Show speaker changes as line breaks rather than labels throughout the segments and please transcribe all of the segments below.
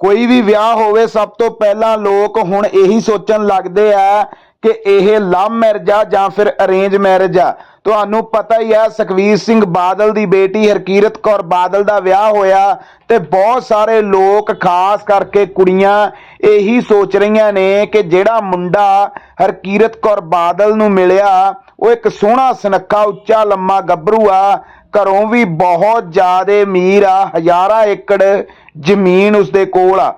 ਕੋਈ ਵੀ ਵਿਆਹ ਹੋਵੇ, ਸਭ ਤੋਂ ਪਹਿਲਾਂ ਲੋਕ ਹੁਣ ਇਹੀ ਸੋਚਣ ਲੱਗਦੇ ਆ ਕਿ ਇਹ ਲਵ ਮੈਰਿਜ ਆ ਜਾਂ ਫਿਰ ਅਰੇਂਜ ਮੈਰਿਜ ਆ। ਤੁਹਾਨੂੰ ਪਤਾ ਹੀ ਆ ਸੁਖਵੀਰ ਸਿੰਘ ਬਾਦਲ ਦੀ ਬੇਟੀ ਹਰਕੀਰਤ ਕੌਰ ਬਾਦਲ ਦਾ ਵਿਆਹ ਹੋਇਆ ਤੇ ਬਹੁਤ ਸਾਰੇ ਲੋਕ, ਖਾਸ ਕਰਕੇ ਕੁੜੀਆਂ, ਇਹੀ ਸੋਚ ਰਹੀਆਂ ਨੇ ਕਿ ਜਿਹੜਾ ਮੁੰਡਾ ਹਰਕੀਰਤ ਕੌਰ ਬਾਦਲ ਨੂੰ ਮਿਲਿਆ, ਉਹ ਇੱਕ ਸੋਹਣਾ ਸੁਨੱਖਾ, ਉੱਚਾ, ਲੰਮਾ ਗੱਭਰੂ ਆ। ਘਰੋਂ ਵੀ ਬਹੁਤ ਜ਼ਿਆਦੇ ਅਮੀਰ ਆ, ਹਜ਼ਾਰਾਂ ਏਕੜ ਜ਼ਮੀਨ ਉਸਦੇ ਕੋਲ ਆ।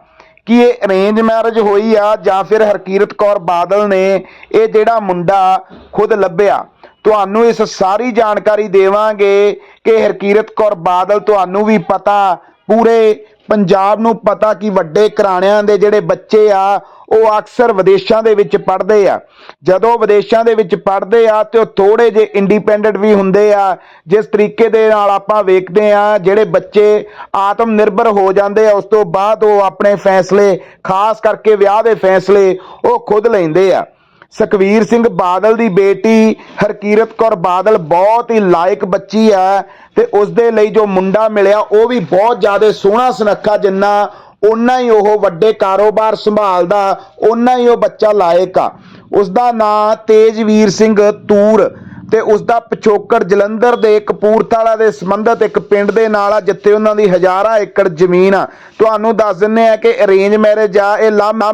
ਕਿ ਇਹ ਅਰੇਂਜ ਮੈਰਿਜ ਹੋਈ ਆ ਜਾਂ ਫਿਰ ਹਰਕੀਰਤ ਕੌਰ ਬਾਦਲ ਨੇ ਇਹ ਜਿਹੜਾ ਮੁੰਡਾ ਖੁਦ ਲੱਭਿਆ? ਤੁਹਾਨੂੰ ਇਸ ਸਾਰੀ ਜਾਣਕਾਰੀ ਦੇਵਾਂਗੇ ਕਿ ਹਰਕੀਰਤ ਕੌਰ ਬਾਦਲ ਤੁਹਾਨੂੰ ਵੀ ਪਤਾ, ਪੂਰੇ ਪੰਜਾਬ ਨੂੰ ਪਤਾ ਕਿ ਵੱਡੇ ਘਰਾਣਿਆਂ ਦੇ ਜਿਹੜੇ ਬੱਚੇ ਆ, ਉਹ ਅਕਸਰ ਵਿਦੇਸ਼ਾਂ ਦੇ ਵਿੱਚ ਪੜ੍ਹਦੇ ਆ। ਜਦੋਂ ਵਿਦੇਸ਼ਾਂ ਦੇ ਵਿੱਚ ਪੜ੍ਹਦੇ ਆ ਤੇ ਉਹ ਥੋੜੇ ਜੇ ਇੰਡੀਪੈਂਡੈਂਟ ਵੀ ਹੁੰਦੇ ਆ, ਜਿਸ ਤਰੀਕੇ ਦੇ ਨਾਲ ਆਪਾਂ ਵੇਖਦੇ ਆ, ਜਿਹੜੇ ਬੱਚੇ ਆਤਮ ਨਿਰਭਰ ਹੋ ਜਾਂਦੇ ਆ, ਉਸ ਤੋਂ ਬਾਅਦ ਉਹ ਆਪਣੇ ਫੈਸਲੇ, ਖਾਸ ਕਰਕੇ ਵਿਆਹ ਦੇ ਫੈਸਲੇ, ਉਹ ਖੁਦ ਲੈਂਦੇ ਆ। ਸੁਖਵੀਰ ਸਿੰਘ ਬਾਦਲ ਦੀ ਬੇਟੀ ਹਰਕੀਰਤ ਕੌਰ ਬਾਦਲ ਬਹੁਤ ਹੀ ਲਾਇਕ ਬੱਚੀ ਹੈ ਤੇ ਉਸ ਦੇ ਲਈ ਜੋ ਮੁੰਡਾ ਮਿਲਿਆ, ਉਹ ਵੀ ਬਹੁਤ ਜ਼ਿਆਦਾ ਸੋਹਣਾ ਸੁਨੱਖਾ ਜਿੰਨਾ ਓਨਾ ਹੀ ਉਹ ਵੱਡੇ ਕਾਰੋਬਾਰ ਸੰਭਾਲਦਾ, ਓਨਾ ਹੀ ਉਹ ਬੱਚਾ ਲਾਇਕ ਆ। ਉਸ ਦਾ ਨਾਂ ਤੇਜਵੀਰ ਸਿੰਘ ਤੂਰ ਤੇ ਉਸ ਦਾ ਪਿਛੋਕੜ ਜਲੰਧਰ ਦੇ ਕਪੂਰਥਲਾ ਦੇ ਸੰਬੰਧਤ ਇੱਕ ਪਿੰਡ ਦੇ ਨਾਲ ਆ, ਜਿੱਥੇ ਉਹਨਾਂ ਦੀ ਹਜ਼ਾਰਾਂ ਏਕੜ ਜ਼ਮੀਨ ਆ। ਤੁਹਾਨੂੰ ਦੱਸ ਦਿੰਨੇ ਆ ਕਿ ਅਰੇਂਜ ਮੈਰਿਜ ਆ, ਇਹ ਲਵ